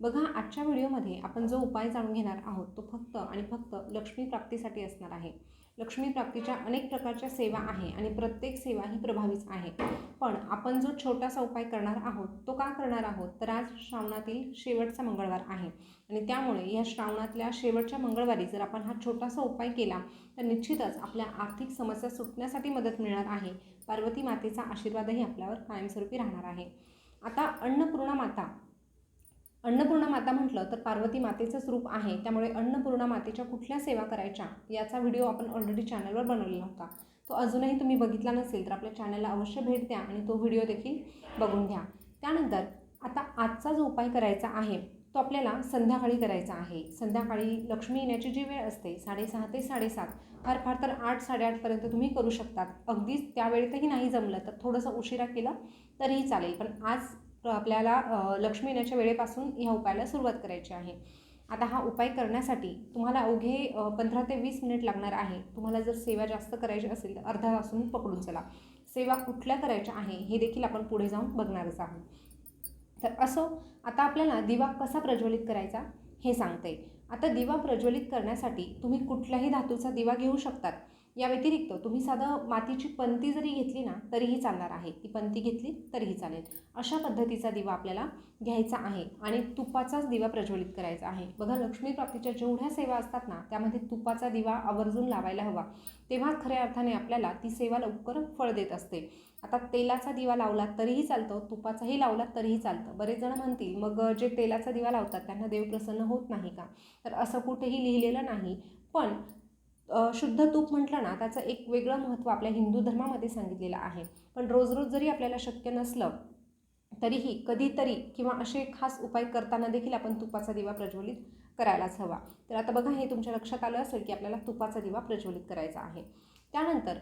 बघा आजच्या व्हिडिओमध्ये आपण जो उपाय जाणून घेणार आहोत तो फक्त आणि फक्त लक्ष्मी प्राप्तीसाठी असणार आहे. लक्ष्मी प्राप्तीच्या अनेक प्रकारच्या सेवा आहे आणि प्रत्येक सेवा ही प्रभावीच आहे. पण आपण जो छोटासा उपाय करणार आहोत तो का करणार आहोत? तर आज श्रावणातील शेवटचा मंगळवार आहे आणि त्यामुळे या श्रावणातल्या शेवटच्या मंगळवारी जर आपण हा छोटासा उपाय केला तर निश्चितच आपल्या आर्थिक समस्या सुटण्यासाठी मदत मिळणार आहे. पार्वती मातेचा आशीर्वादही आपल्यावर कायमस्वरूपी राहणार आहे. आता अन्नपूर्णा माता अन्नपूर्णा माता म्हटलं तर पार्वती मातेचंच रूप आहे. त्यामुळे अन्नपूर्णा मातेच्या कुठल्या सेवा करायच्या याचा व्हिडिओ आपण ऑलरेडी चॅनलवर बनवलेला होता. तो अजूनही तुम्ही बघितला नसेल तर आपल्या चॅनलला अवश्य भेट द्या आणि तो व्हिडिओ देखील बघून घ्या. त्यानंतर आता आजचा जो उपाय करायचा आहे तो आपल्याला संध्याकाळी करायचा आहे. संध्याकाळी लक्ष्मी येण्याची जी वेळ असते साडेसहा ते साडेसात फार फार तर आठ साडेआठपर्यंत तुम्ही करू शकतात. अगदीच त्यावेळेतही नाही जमलं तर थोडंसं उशिरा केलं तरीही चालेल. पण आज आपल्याला लक्ष्मी येण्याच्या वेळेपासून ह्या उपायाला सुरुवात करायची आहे. आता हा उपाय करण्यासाठी तुम्हाला अवघे पंधरा ते वीस मिनिट लागणार आहे. तुम्हाला जर सेवा जास्त करायची असेल तर अर्धा तासून पकडून चला. सेवा कुठल्या करायच्या आहे हे देखील आपण पुढे जाऊन बघणारच आहोत. तर असो आता आपल्याला दिवा कसा प्रज्वलित करायचा हे सांगते. आता दिवा प्रज्वलित करण्यासाठी तुम्ही कुठल्याही धातूचा दिवा घेऊ शकतात. या व्यतिरिक्त तुम्ही साधं मातीची पंती जरी घेतली ना तरीही चालणार आहे. ती पंती घेतली तरीही चालेल. अशा पद्धतीचा दिवा आपल्याला घ्यायचा आहे आणि तुपाचाच दिवा प्रज्वलित करायचा आहे. बघा लक्ष्मी प्राप्तीच्या जेवढ्या सेवा असतात ना त्यामध्ये तुपाचा दिवा आवर्जून लावायला हवा. तेव्हा खऱ्या अर्थाने आपल्याला ती सेवा लवकर फळ देत असते. आता तेलाचा दिवा लावला तरीही चालतं तुपाचाही लावला तरीही चालतं. बरेच जण म्हणतील मग जे तेलाचा दिवा लावतात त्यांना देव प्रसन्न होत नाही का? तर असं कुठेही लिहिलेलं नाही. पण शुद्ध तूप म्हटलं ना त्याचं एक वेगळं महत्त्व आपल्या हिंदू धर्मामध्ये सांगितलेलं आहे. पण रोज रोज जरी आपल्याला शक्य नसलं तरीही कधीतरी किंवा असे खास उपाय करताना देखील आपण तुपाचा दिवा प्रज्वलित करायलाच हवा. तर आता बघा हे तुमच्या लक्षात आलं असेल की आपल्याला तुपाचा दिवा प्रज्वलित करायचा आहे. त्यानंतर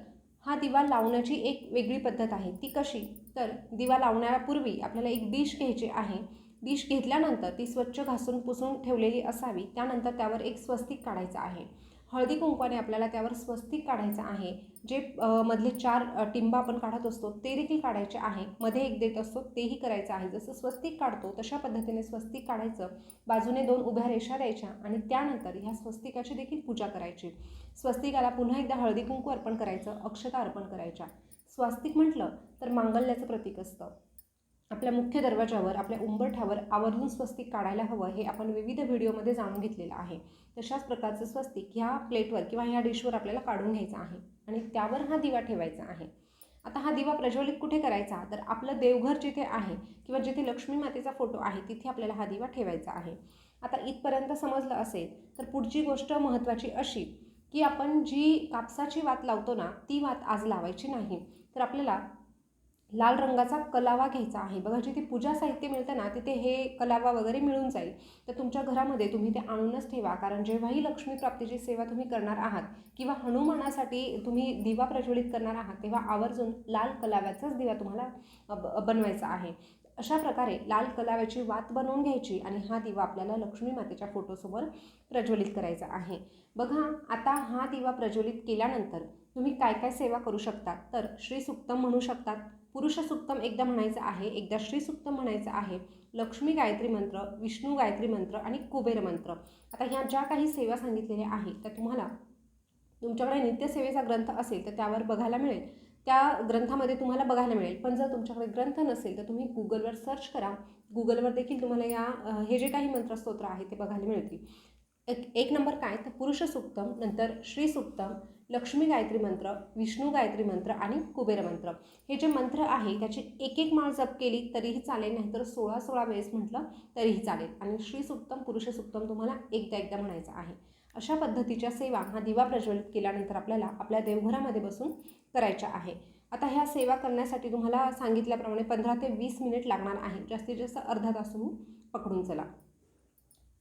हा दिवा लावण्याची एक वेगळी पद्धत आहे. ती कशी? तर दिवा लावण्यापूर्वी आपल्याला एक डिश घ्यायची आहे. डिश घेतल्यानंतर ती स्वच्छ घासून पुसून ठेवलेली असावी. त्यानंतर त्यावर एक स्वस्तिक काढायचं आहे. हळदी कुंकवाने आपल्याला त्यावर स्वस्तिक काढायचं आहे. जे मधले चार टिंबा टिंब आपण काढत असतो ते देखील काढायचे आहे. मध्ये एक देत असतो तेही करायचं आहे. जसं स्वस्तिक काढतो तशा पद्धतीने स्वस्तिक काढायचं. बाजूने दोन उभ्या रेषा द्यायच्या आणि त्यानंतर ह्या स्वस्तिकाची देखील पूजा करायची. स्वस्तिकाला पुन्हा एकदा हळदी कुंकू अर्पण करायचं अक्षता अर्पण करायच्या. स्वस्तिक म्हटलं तर मांगल्याचं प्रतीक असतं. आपल्या मुख्य दरवाजावर आपल्या उंबरठ्यावर आवर्जून स्वस्तिक काढायला हवं हे आपण विविध व्हिडिओमध्ये जाणून घेतलेलं आहे. तशाच प्रकारचं स्वस्तिक ह्या प्लेटवर किंवा ह्या डिशवर आपल्याला काढून घ्यायचं आहे आणि त्यावर हा दिवा ठेवायचा आहे. आता हा दिवा प्रज्वलित कुठे करायचा? तर आपलं देवघर जिथे आहे किंवा जिथे लक्ष्मी मातेचा फोटो आहे तिथे आपल्याला हा दिवा ठेवायचा आहे. आता इथपर्यंत समजलं असेल तर पुढची गोष्ट महत्त्वाची अशी की आपण जी कापसाची वात लावतो ना ती वात आज लावायची नाही. तर आपल्याला लाल रंगाचा कलावा घ्यायचा आहे. बघा जिथे पूजा साहित्य मिळतं ना तिथे हे कलावा वगैरे मिळून जाईल. तर तुमच्या घरामध्ये तुम्ही ते आणूनच ठेवा. कारण जेव्हाही लक्ष्मी प्राप्तीची सेवा तुम्ही करणार आहात किंवा हनुमानासाठी तुम्ही दिवा प्रज्वलित करणार आहात तेव्हा आवर्जून लाल कलाव्याचाच दिवा तुम्हाला ब- बनवायचा आहे. अशा प्रकारे लाल कलाव्याची वात बनवून घ्यायची आणि हा दिवा आपल्याला लक्ष्मी मातेच्या फोटोसमोर प्रज्वलित करायचा आहे. बघा आता हा दिवा प्रज्वलित केल्यानंतर तुम्ही काय काय सेवा करू शकता? तर श्री सुक्तम म्हणू शकतात. पुरुषसुक्तम एकदा म्हणायचं आहे एकदा श्रीसुक्तम म्हणायचं आहे लक्ष्मी गायत्री मंत्र विष्णू गायत्री मंत्र आणि कुबेर मंत्र. आता ह्या ज्या काही सेवा सांगितलेल्या आहेत त्या तुम्हाला तुमच्याकडे नित्यसेवेचा ग्रंथ असेल तर त्यावर बघायला मिळेल. त्या ग्रंथामध्ये तुम्हाला बघायला मिळेल. पण जर तुमच्याकडे ग्रंथ नसेल तर तुम्ही गुगलवर सर्च करा. गुगलवर देखील तुम्हाला या हे जे काही मंत्रस्तोत्र आहे ते बघायला मिळतील. एक एक नंबर काय? तर पुरुषसुक्तम नंतर श्रीसुक्तम लक्ष्मी गायत्री मंत्र विष्णू गायत्री मंत्र आणि कुबेर मंत्र. हे जे मंत्र आहे त्याची एक एक माळ जप केली तरीही चालेल. नाहीतर सोळा सोळा वेळेस म्हटलं तरीही चालेल. आणि श्री सुक्तम पुरुष सुक्तम तुम्हाला एकदा एकदा म्हणायचं आहे. अशा पद्धतीच्या सेवा हा दिवा प्रज्वलित केल्यानंतर आपल्याला आपल्या देवघरामध्ये बसून करायच्या आहे. आता ह्या सेवा करण्यासाठी तुम्हाला सांगितल्याप्रमाणे पंधरा ते वीस मिनिट लागणार आहे. जास्तीत जास्त अर्धा तास तुम्ही पकडून चला.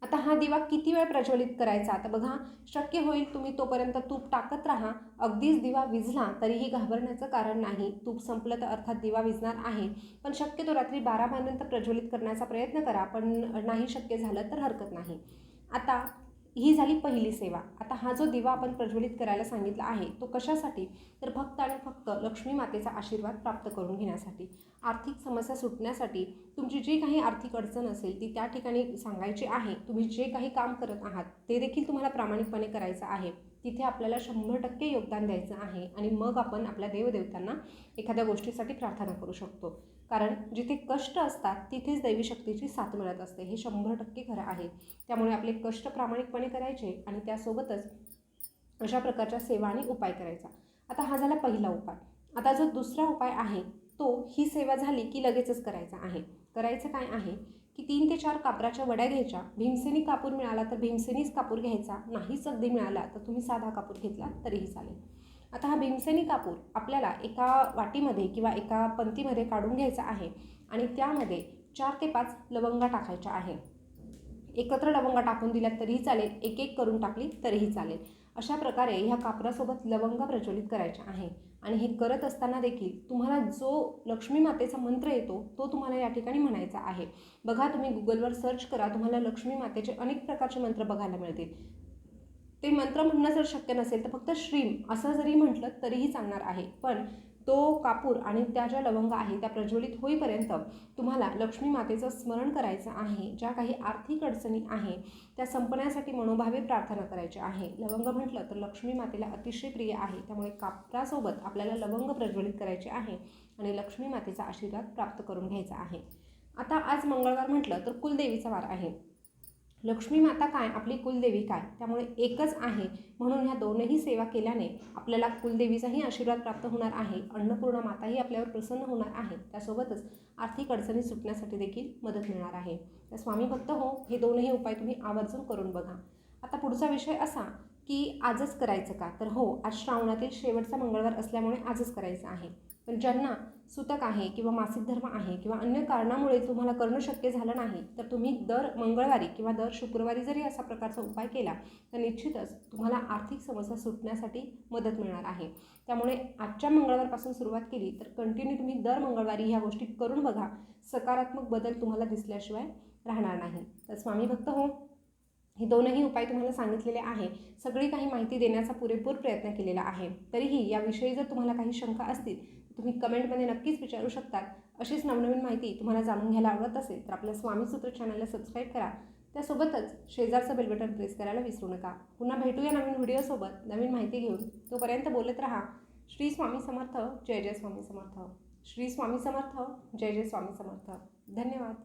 आता हा दिवा किती वेळ प्रज्वलित करायचा? आता बघा शक्य होईल तुम्ही तोपर्यंत तूप टाकत राहा. अगदीच दिवा विझला तरीही घाबरण्याचं कारण नाही. तूप संपलं तर अर्थात दिवा विझणार आहे. पण शक्यतो रात्री बारापर्यंत प्रज्वलित करण्याचा प्रयत्न करा पण नाही शक्य झालं तर हरकत नाही. आता ही झाली पहिली सेवा. आता हा जो दिवा आपण प्रज्वलित करायला सांगितला आहे तो कशासाठी? तर फक्त आणि फक्त लक्ष्मी मातेचा आशीर्वाद प्राप्त करून घेण्यासाठी. आर्थिक समस्या सुटण्यासाठी तुमची जी काही आर्थिक अडचण असेल ती त्या ठिकाणी सांगायची आहे. तुम्ही जे काही काम करत आहात ते देखील तुम्हाला प्रामाणिकपणे करायचं आहे. तिथे आपल्याला शंभर टक्के योगदान द्यायचं आहे आणि मग आपण आपल्या देवदेवतांना एखाद्या गोष्टीसाठी प्रार्थना करू शकतो. कारण जिथे कष्ट असतात तिथेच दैवी शक्तीची साथ मिळत असते. हे शंभर टक्के खरं आहे. त्यामुळे आपले कष्ट प्रामाणिकपणे करायचे आणि त्यासोबतच अशा प्रकारच्या सेवा आणि उपाय करायचा. आता हा झाला पहिला उपाय. आता जो दुसरा उपाय आहे तो ही सेवा झाली की लगेचच करायचा आहे. करायचं काय आहे की तीन ते चार कापराच्या वड्या घ्यायच्या. भीमसेनी कापूर मिळाला तर भीमसेनीच कापूर घ्यायचा. नाहीच अगदी मिळाला तर तुम्ही साधा कापूर घेतला तरीही चालेल. आता हा भीमसेनी कापूर आपल्याला एका वाटीमध्ये किंवा एका पंतीमध्ये काढून घ्यायचा आहे आणि त्यामध्ये चार ते पाच लवंगा टाकायच्या आहे. एकत्र लवंगा टाकून दिल्यात तरीही चालेल एक एक करून टाकली तरीही चालेल. अशा प्रकारे ह्या कापरासोबत लवंगा प्रज्वलित करायच्या आहे. आणि हे करत असताना देखील तुम्हाला जो लक्ष्मी मातेचा मंत्र येतो तो तुम्हाला या ठिकाणी म्हणायचा आहे. बघा तुम्ही गुगलवर सर्च करा तुम्हाला लक्ष्मी मातेचे अनेक प्रकारचे मंत्र बघायला मिळतील. ते मंत्र म्हणणं जर शक्य नसेल तर फक्त श्रीम असं जरी म्हटलं तरीही चालणार आहे. पण तो कापूर आणि त्या ज्या लवंग आहे त्या प्रज्वलित होईपर्यंत तुम्हाला लक्ष्मी मातेचं स्मरण करायचं आहे. ज्या काही आर्थिक अडचणी आहे त्या संपण्यासाठी मनोभावे प्रार्थना करायची आहे. लवंग म्हटलं तर लक्ष्मी मातेला अतिशय प्रिय आहे. त्यामुळे कापरासोबत आपल्याला लवंग प्रज्वलित करायचे आहे आणि लक्ष्मी मातेचा आशीर्वाद प्राप्त करून घ्यायचा आहे. आता आज मंगळवार म्हटलं तर कुलदेवीचा वार आहे. लक्ष्मी माता काय? आपली कुलदेवी काय? त्यामुळे एकच आहे. म्हणून ह्या दोनही सेवा केल्याने आपल्याला कुलदेवीचाही आशीर्वाद प्राप्त होणार आहे. अन्नपूर्णा माताही आपल्यावर प्रसन्न होणार आहे. त्यासोबतच आर्थिक अडचणी सुटण्यासाठी देखील मदत मिळणार आहे. तर स्वामी भक्त हो हे दोनही उपाय तुम्ही आवर्जून करून बघा. आता पुढचा विषय असा की आजच करायचं का? तर हो आज श्रावणातील शेवटचा मंगळवार असल्यामुळे आजच करायचं आहे. पण ज्यांना सुतक आहे किंवा मासिक धर्म आहे किंवा अन्य कारणामुळे तुम्हाला करणं शक्य झालं नाही तर तुम्ही दर मंगळवारी किंवा दर शुक्रवारी जरी असा प्रकारचा उपाय केला तर निश्चितच तुम्हाला आर्थिक समस्या सुटण्यासाठी मदत मिळणार आहे. त्यामुळे आजच्या मंगळवारपासून सुरुवात केली तर कंटिन्यू तुम्ही दर मंगळवारी ह्या गोष्टी करून बघा. सकारात्मक बदल तुम्हाला दिसल्याशिवाय राहणार नाही. तर स्वामी भक्त हो हे दोनही उपाय तुम्हाला सांगितलेले आहे. सगळी काही माहिती देण्याचा पुरेपूर प्रयत्न केलेला आहे. तरीही याविषयी जर तुम्हाला काही शंका असतील तुम्ही कमेंटमध्ये नक्कीच विचारू शकतात अशीच नवनवीन माहिती तुम्हाला जाणून घ्यायला आवडत असेल तर आपल्या स्वामी सूत्र चॅनलला सबस्क्राईब करा. त्यासोबतच शेजारचं बेल बटन प्रेस करायला विसरू नका. पुन्हा भेटूया नवीन व्हिडिओसोबत नवीन माहिती घेऊन तोपर्यंत बोलत राहा. श्री स्वामी समर्थ जय जय स्वामी समर्थ. श्री स्वामी समर्थ जय जय स्वामी समर्थ. धन्यवाद.